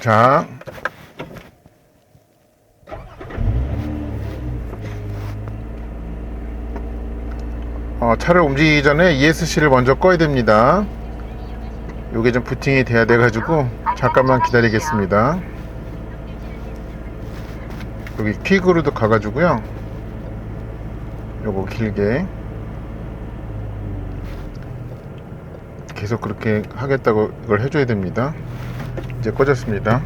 자. 어, 차를 움직이기 전에 ESC를 먼저 꺼야 됩니다. 요게 좀 부팅이 돼야 돼가지고 잠깐만 기다리겠습니다. 여기 퀵으로도 가가지고요. 요거 길게 계속 그렇게 하겠다고 이걸 해줘야 됩니다. 이제 꺼졌습니다.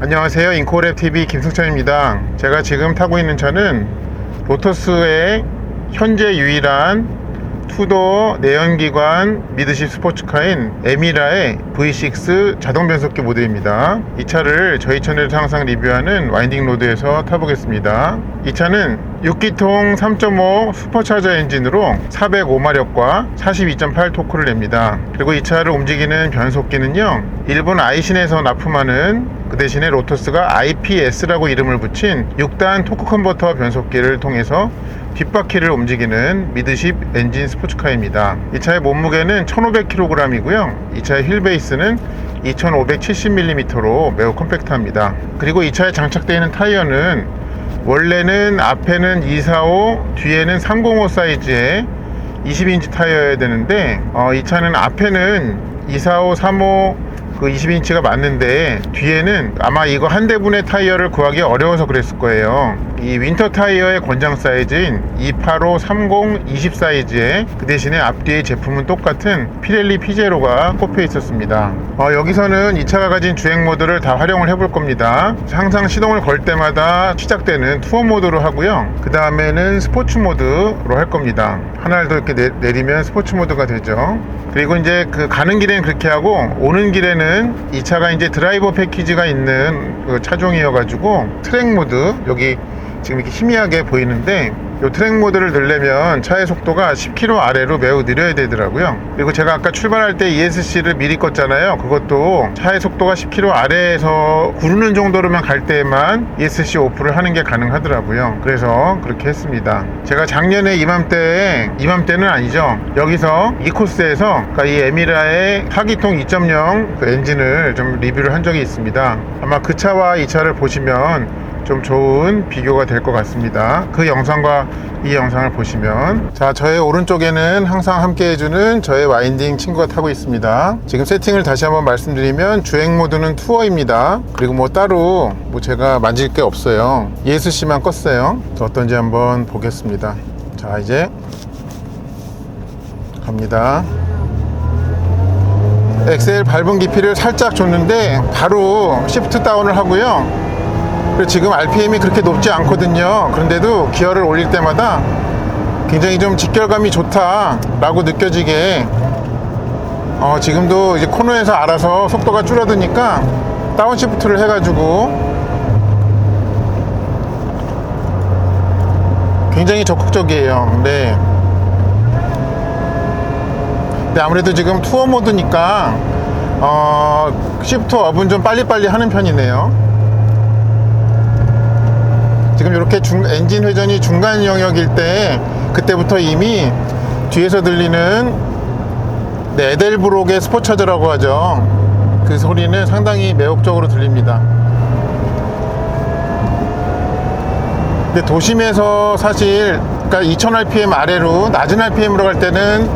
안녕하세요. 인코랩 TV 김승찬입니다. 제가 지금 타고 있는 차는 로터스의 현재 유일한 투도 내연기관 미드십 스포츠카인 에미라의 V6 자동 변속기 모델입니다. 이 차를 저희 채널에서 항상 리뷰하는 와인딩 로드에서 타보겠습니다. 이 차는 6기통 3.5 슈퍼차저 엔진으로 405마력과 42.8 토크를 냅니다. 그리고 이 차를 움직이는 변속기는요, 일본 아이신에서 납품하는 그 대신에 로터스가 IPS라고 이름을 붙인 6단 토크 컨버터 변속기를 통해서 뒷바퀴를 움직이는 미드십 엔진 스포츠카입니다. 이 차의 몸무게는 1500kg이고요. 이 차의 휠 베이스는 2570mm로 매우 컴팩트합니다. 그리고 이 차에 장착되어 있는 타이어는 원래는 앞에는 245, 뒤에는 305 사이즈의 20인치 타이어여야 되는데 어, 이 차는 앞에는 245, 35 그 20인치가 맞는데 뒤에는 아마 이거 한 대분의 타이어를 구하기 어려워서 그랬을 거예요. 이 윈터 타이어의 권장 사이즈인 285, 30, 20 사이즈에 그 대신에 앞뒤의 제품은 똑같은 피렐리 피제로가 꼽혀 있었습니다. 어, 여기서는 이 차가 가진 주행 모드를 다 활용을 해볼 겁니다. 항상 시동을 걸 때마다 시작되는 투어 모드로 하고요. 그 다음에는 스포츠 모드로 할 겁니다. 하나를 더 이렇게 내, 내리면 스포츠 모드가 되죠. 그리고 이제 그 가는 길에는 그렇게 하고 오는 길에는 이 차가 이제 드라이버 패키지가 있는 그 차종이어가지고 트랙 모드 여기 지금 이렇게 희미하게 보이는데 이 트랙 모드를 넣으려면 차의 속도가 10km 아래로 매우 느려야 되더라고요. 그리고 제가 아까 출발할 때 ESC를 미리 껐잖아요. 그것도 차의 속도가 10km 아래에서 구르는 정도로만 갈 때만 ESC 오프를 하는 게 가능하더라고요. 그래서 그렇게 했습니다. 제가 작년에 이맘때 이맘때는 아니죠. 여기서 이 코스에서 그러니까 이 에미라의 4기통 2.0 그 엔진을 좀 리뷰를 한 적이 있습니다. 아마 그 차와 이 차를 보시면 좀 좋은 비교가 될 것 같습니다. 그 영상과 이 영상을 보시면 자 저의 오른쪽에는 항상 함께 해주는 저의 와인딩 친구가 타고 있습니다. 지금 세팅을 다시 한번 말씀드리면 주행 모드는 투어입니다. 그리고 뭐 따로 뭐 제가 만질 게 없어요. ESC만 껐어요. 어떤지 한번 보겠습니다. 자 이제 갑니다. 엑셀 밟은 깊이를 살짝 줬는데 바로 시프트 다운을 하고요. 지금 RPM이 그렇게 높지 않거든요. 그런데도 기어를 올릴 때마다 굉장히 좀 직결감이 좋다라고 느껴지게 어, 지금도 이제 코너에서 알아서 속도가 줄어드니까 다운 시프트를 해가지고 굉장히 적극적이에요. 네. 근데 아무래도 지금 투어 모드니까 어, 시프트 업은 좀 빨리빨리 하는 편이네요. 지금 이렇게 중, 엔진 회전이 중간 영역일 때 그때부터 이미 뒤에서 들리는 네, 에델브록의 스포차저라고 하죠. 그 소리는 상당히 매혹적으로 들립니다. 근데 도심에서 사실 그러니까 2000rpm 아래로 낮은 rpm으로 갈 때는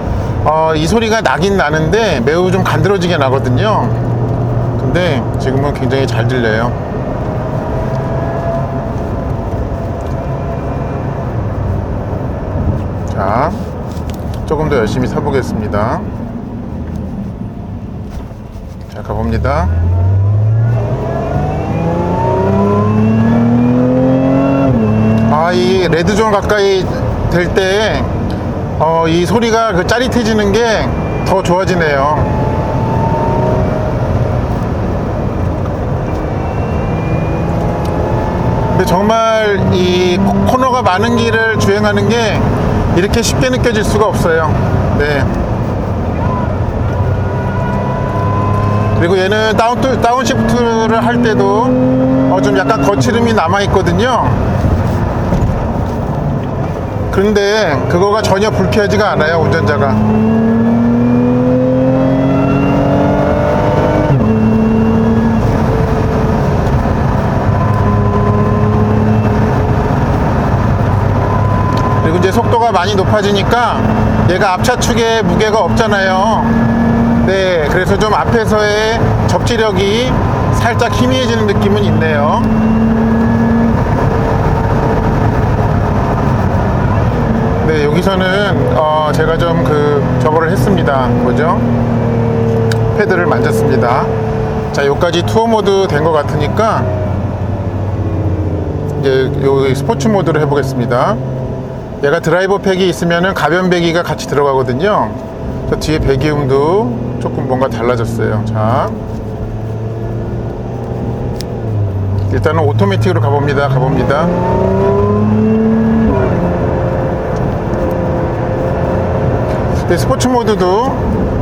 어, 이 소리가 나긴 나는데 매우 좀 간드러지게 나거든요. 근데 지금은 굉장히 잘 들려요. 자, 조금 더 열심히 사보겠습니다. 자, 가봅니다. 아, 이 레드존 가까이 될 때, 어, 이 소리가 그 짜릿해지는 게 더 좋아지네요. 근데 정말 이 코- 코너가 많은 길을 주행하는 게 이렇게 쉽게 느껴질 수가 없어요. 네. 그리고 얘는 다운, 다운 시프트를 할 때도 어, 좀 약간 거칠음이 남아 있거든요. 근데 그거가 전혀 불쾌하지가 않아요 운전자가 그리고 이제 속도가 많이 높아지니까 얘가 앞차축에 무게가 없잖아요 네 그래서 좀 앞에서의 접지력이 살짝 희미해지는 느낌은 있네요 네, 여기서는 어, 제가 좀 그 저거를 했습니다. 뭐죠? 패드를 만졌습니다. 자, 여기까지 투어 모드 된 것 같으니까 이제 요 스포츠 모드를 해보겠습니다. 얘가 드라이버 팩이 있으면은 가변 배기가 같이 들어가거든요. 저 뒤에 배기음도 조금 뭔가 달라졌어요. 자, 일단은 오토매틱으로 가봅니다. 가봅니다. 네, 스포츠 모드도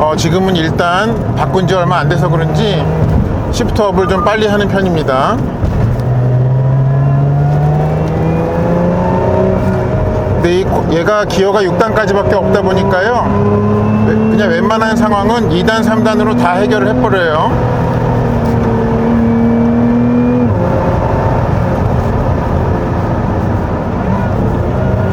어, 지금은 일단 바꾼 지 얼마 안 돼서 그런지 시프트업을 좀 빨리 하는 편입니다. 근데 얘가 기어가 6단까지밖에 없다 보니까요. 왜- 그냥 웬만한 상황은 2단, 3단으로 다 해결을 해버려요.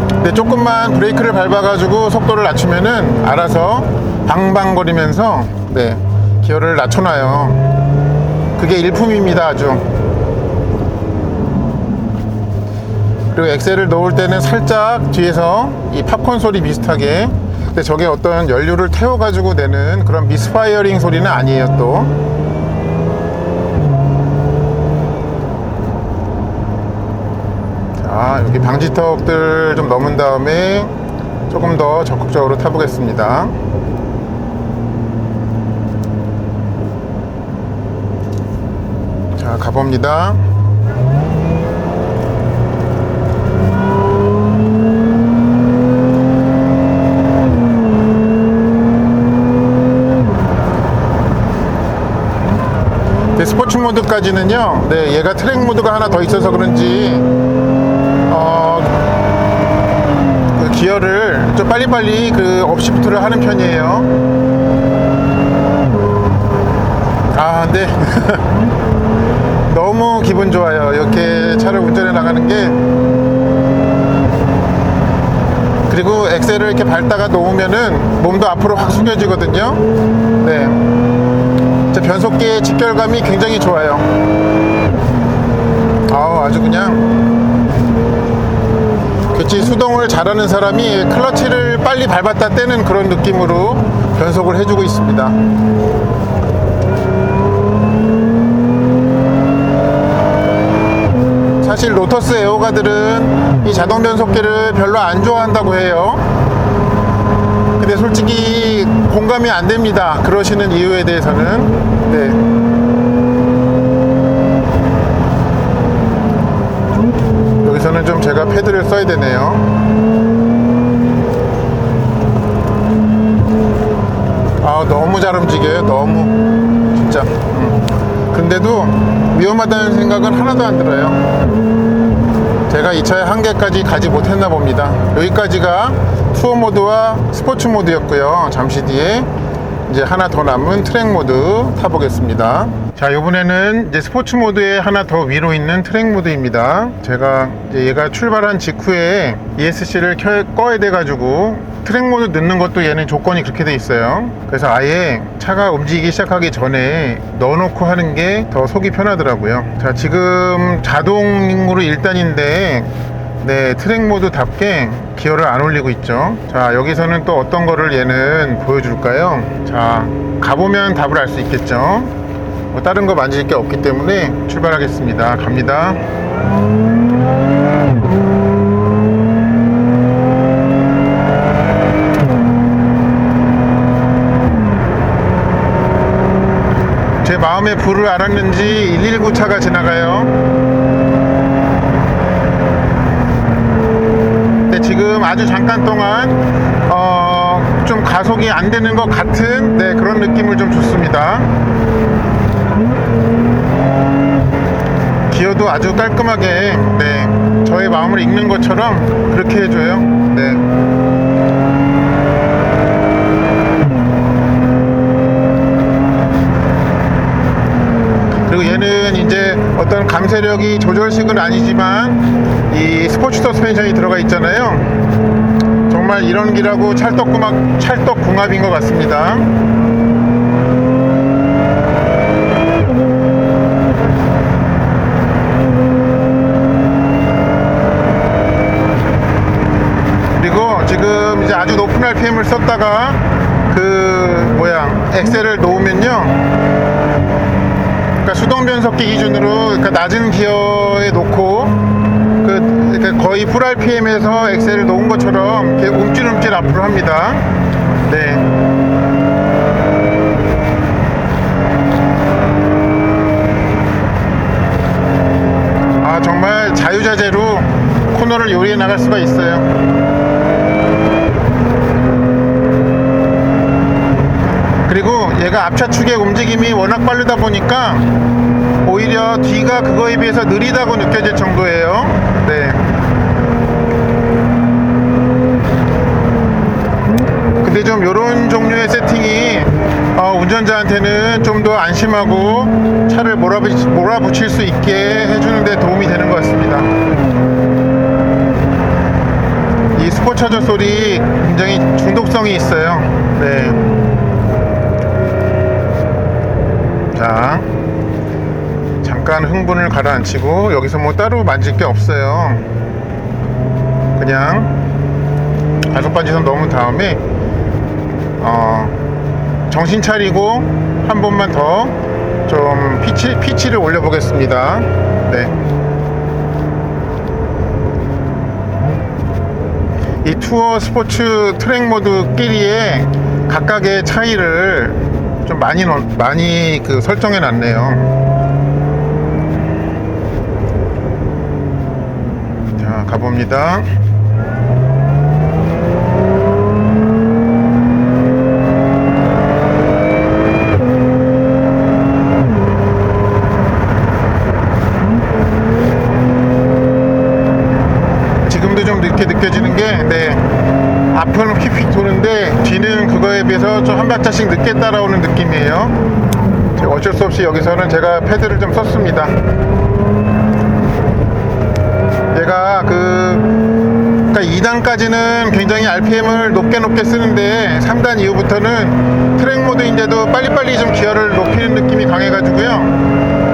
근데 조금만 브레이크를 밟아가지고 속도를 낮추면은 알아서 방방거리면서 네 기어를 낮춰놔요. 그게 일품입니다 아주. 그리고 엑셀을 놓을 때는 살짝 뒤에서 이 팝콘 소리 비슷하게 근데 저게 어떤 연료를 태워 가지고 내는 그런 미스파이어링 소리는 아니에요 또 자, 여기 방지턱들 좀 넘은 다음에 조금 더 적극적으로 타보겠습니다. 자, 가봅니다. 네, 스포츠 모드까지는요, 네, 얘가 트랙 모드가 하나 더 있어서 그런지, 어, 그 기어를 좀 빨리빨리 그 업시프트를 하는 편이에요. 아, 근데 너무 기분 좋아요. 이렇게 차를 운전해 나가는 게. 그리고 엑셀을 이렇게 밟다가 놓으면은 몸도 앞으로 확 숙여지거든요. 네. 자, 변속기의 직결감이 굉장히 좋아요. 아우, 아주 그냥 그치 수동을 잘하는 사람이 클러치를 빨리 밟았다 떼는 그런 느낌으로 변속을 해주고 있습니다. 사실 로터스 에어가들은 이 자동 변속기를 별로 안 좋아한다고 해요. 근데 솔직히 공감이 안 됩니다. 그러시는 이유에 대해서는 네. 여기서는 좀 제가 패드를 써야 되네요. 아 너무 잘 움직여요. 너무 진짜. 음. 근데도 위험하다는 생각은 하나도 안 들어요. 제가 이 차의 한계까지 가지 못했나 봅니다. 여기까지가 투어 모드와 스포츠 모드였고요. 잠시 뒤에 이제 하나 더 남은 트랙 모드 타보겠습니다. 자, 이번에는 이제 스포츠 모드에 하나 더 위로 있는 트랙 모드입니다. 제가 얘가 출발한 직후에 ESC를 켜, 꺼야 돼 가지고 트랙 모드 넣는 것도 얘는 조건이 그렇게 돼 있어요. 그래서 아예 차가 움직이기 시작하기 전에 넣어놓고 하는 게 더 속이 편하더라고요. 자, 지금 자동으로 1단인데 네, 트랙 모드답게 기어를 안 올리고 있죠. 자, 여기서는 또 어떤 거를 얘는 보여줄까요? 자, 가보면 답을 알 수 있겠죠. 뭐 다른 거 만질 게 없기 때문에 출발하겠습니다. 갑니다. 제 마음에 불을 알았는지 119 차가 지나가요. 근데 지금 아주 잠깐 동안 어, 좀 가속이 안 되는 것 같은 네, 그런 느낌을 좀 줬습니다. 기어도 아주 깔끔하게 네, 저의 마음을 읽는 것처럼 그렇게 해줘요. 네. 그리고 얘는 이제 어떤 감쇄력이 조절식은 아니지만 이 스포츠 서스펜션이 들어가 있잖아요. 정말 이런 기라고 찰떡궁합, 찰떡궁합인 것 같습니다. 그리고 지금 이제 아주 높은 RPM을 썼다가 그 뭐야 엑셀을 놓으면요. 그러니까 수동 변속기 기준으로 그러니까 낮은 기어에 놓고 그 그러니까 거의 풀 RPM에서 엑셀을 놓은 것처럼 이렇게 움찔움찔 앞으로 합니다. 네. 아 정말 자유자재로 코너를 요리해 나갈 수가 있어요. 그리고 얘가 앞차축의 움직임이 워낙 빠르다 보니까 오히려 뒤가 그거에 비해서 느리다고 느껴질 정도예요. 네. 근데 좀 이런 종류의 세팅이 어, 운전자한테는 좀 더 안심하고 차를 몰아붙이, 몰아붙일 수 있게 해주는데 도움이 되는 것 같습니다. 이 스포차저 소리 굉장히 중독성이 있어요. 네. 자, 잠깐 흥분을 가라앉히고 여기서 뭐 따로 만질 게 없어요. 그냥 가속 반지선 넣은 다음에 어, 정신 차리고 한 번만 더 좀 피치, 피치를 올려 보겠습니다. 네. 이 투어 스포츠 트랙 모드끼리의 각각의 차이를 좀 많이 넣- 많이 그 설정해 놨네요. 자 가봅니다. 2차씩 늦게 따라오는 느낌이에요. 어쩔 수 없이 여기서는 제가 패드를 좀 썼습니다. 얘가 그 그러니까 2단까지는 굉장히 RPM을 높게 높게 쓰는데 3단 이후부터는 트랙 모드인데도 빨리빨리 좀 기어를 높이는 느낌이 강해가지고요.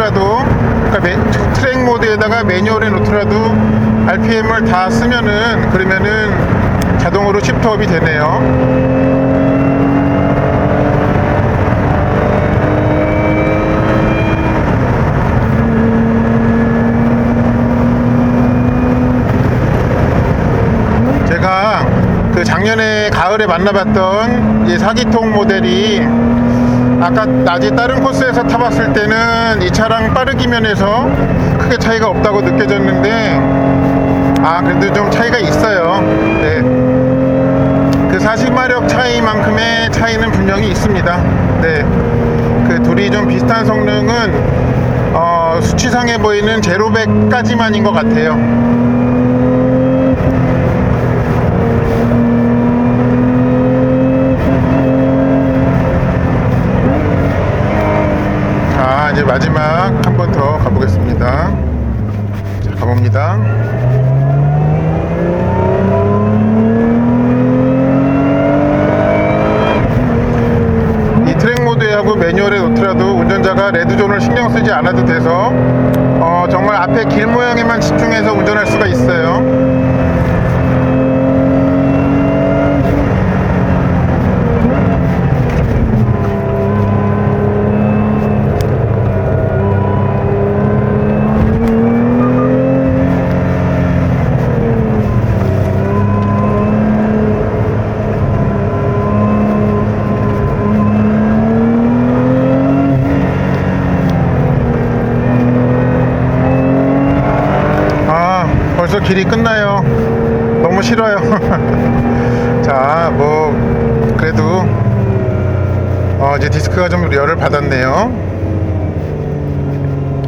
놓더라도 그러니까 매- 트랙 모드에다가 매뉴얼에 놓더라도 RPM을 다 쓰면은 그러면은 자동으로 시프트업이 되네요. 제가 그 작년에 가을에 만나봤던 이 사기통 모델이 아까 낮에 다른 코스에서 타봤을 때는 이 차랑 빠르기 면에서 크게 차이가 없다고 느껴졌는데 아 그래도 좀 차이가 있어요 네. 그 40마력 차이만큼의 차이는 분명히 있습니다 네. 그 둘이 좀 비슷한 성능은 어, 수치상해 보이는 제로백까지만인 것 같아요 자 이제 마지막 한 번 더 가보겠습니다. 자 가봅니다. 이 트랙 모드하고 매뉴얼에 놓더라도 운전자가 레드존을 신경 쓰지 않아도 돼서 어, 정말 앞에 길 모양에만 집중해서 운전할 수가 있어요 길이 끝나요 너무 싫어요 자 뭐 그래도 어, 이제 디스크가 좀 열을 받았네요.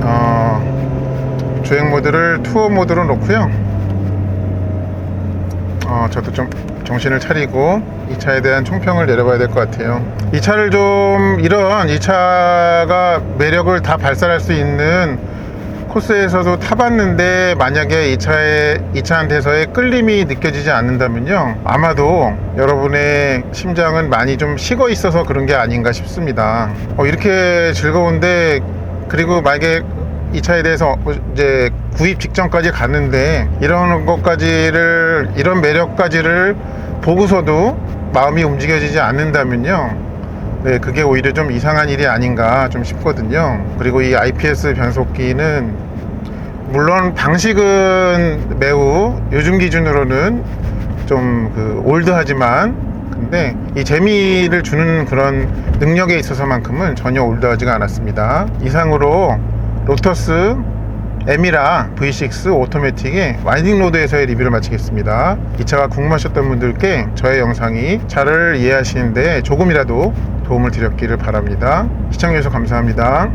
어, 주행 모드를 투어 모드로 놓고요. 어, 저도 좀 정신을 차리고 이 차에 대한 총평을 내려봐야 될 것 같아요. 이 차를 좀 이런 이 차가 매력을 다 발산할 수 있는 코스에서도 타봤는데 만약에 이 차에 이 차한테서의 끌림이 느껴지지 않는다면요. 아마도 여러분의 심장은 많이 좀 식어 있어서 그런 게 아닌가 싶습니다. 어, 이렇게 즐거운데 그리고 만약에 이 차에 대해서 이제 구입 직전까지 갔는데 이런 것까지를 이런 매력까지를 보고서도 마음이 움직여지지 않는다면요 네, 그게 오히려 좀 이상한 일이 아닌가 좀 싶거든요. 그리고 이 IPS 변속기는 물론 방식은 매우 요즘 기준으로는 좀 그 올드하지만 근데 이 재미를 주는 그런 능력에 있어서만큼은 전혀 올드하지가 않았습니다. 이상으로 로터스 에미라 V6 오토매틱의 와인딩 로드에서의 리뷰를 마치겠습니다. 이 차가 궁금하셨던 분들께 저의 영상이 차를 이해하시는데 조금이라도 도움을 드렸기를 바랍니다. 시청해주셔서 감사합니다.